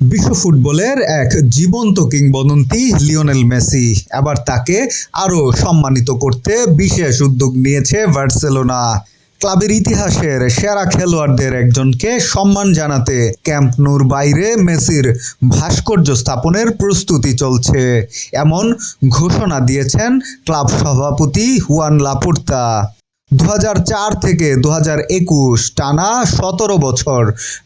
বিশ্ব ফুটবলের এক জীবন্ত কিংবদন্তি লিওনেল মেসি। এবার তাকে আরও সম্মানিত করতে বিশেষ উদ্যোগ নিয়েছে বার্সেলোনা। ক্লাবের ইতিহাসের সেরা খেলোয়াড়দের একজনকে সম্মান জানাতে ক্যাম্প নুর বাইরে মেসির ভাস্কর্য স্থাপনের প্রস্তুতি চলছে। এমন ঘোষণা দিয়েছেন ক্লাব সভাপতি হুয়ান লাপুর্তা। দু হাজার চার থেকে দু হাজার একুশ টানা সতেরো বছর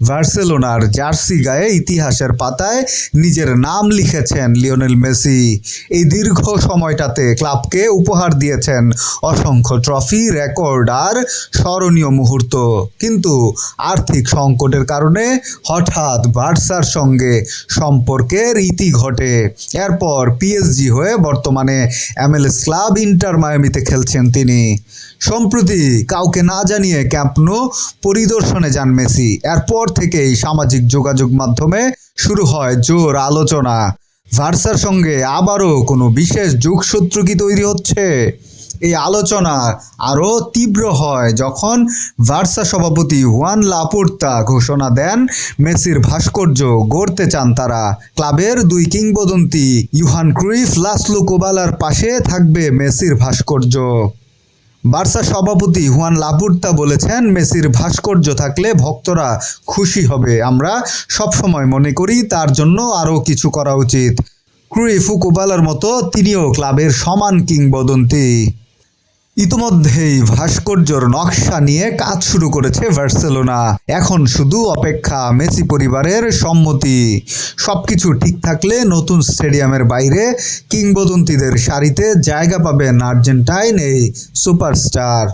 বার্সেলোনার জার্সি গায়ে ইতিহাসের পাতায় নিজের নাম লিখেছেন লিওনেল মেসি। এই দীর্ঘ সময়টাতে ক্লাবকে উপহার দিয়েছেন অসংখ্য ট্রফি, রেকর্ড আর স্মরণীয় মুহূর্ত। কিন্তু আর্থিক সংকটের কারণে হঠাৎ বার্সার সঙ্গে সম্পর্কের ইতি ঘটে। এরপর পিএসজি হয়ে বর্তমানে এমএলএস ক্লাব ইন্টার মায়ামিতে খেলছেন তিনি। সম্প্রতি কাউকে না জানিয়ে ক্যাম্প নো পরিদর্শনে যান মেসি। এরপর থেকেই সামাজিক যোগাযোগ মাধ্যমে শুরু হয় জোর আলোচনা। ভার্সার সঙ্গে আবারও কোনো বিশেষ যোগসূত্র কি তৈরি হচ্ছে? এই আলোচনা আরও তীব্র হয় যখন ভার্সা সভাপতি ওয়ান লাপোর্তা ঘোষণা দেন মেসির ভাস্কর্য গড়তে চান তারা। ক্লাবের দুই কিংবদন্তি ইউহান ক্রুইফ, লাসলু কোবালার পাশে থাকবে মেসির ভাস্কর্য। বার্সা সভাপতি হুয়ান লাপুর্তা বলেছেন, মেসির ভাস্কর্য থাকলে ভক্তরা খুশি হবে। আমরা সবসময় মনে করি তার জন্য আরও কিছু করা উচিত। ক্রুইফ ও কোবালার মতো তিনিও ক্লাবের সমান কিংবদন্তি। ইতোমধ্যেই ভাস্কর্যর নকশা নিয়ে কাজ শুরু করেছে বার্সেলোনা। এখন শুধু অপেক্ষা মেসি পরিবারের সম্মতি। সবকিছু ঠিক থাকলে নতুন স্টেডিয়ামের বাইরে কিংবদন্তিদের সারিতে জায়গা পাবেন আর্জেন্টাইন এই সুপারস্টার।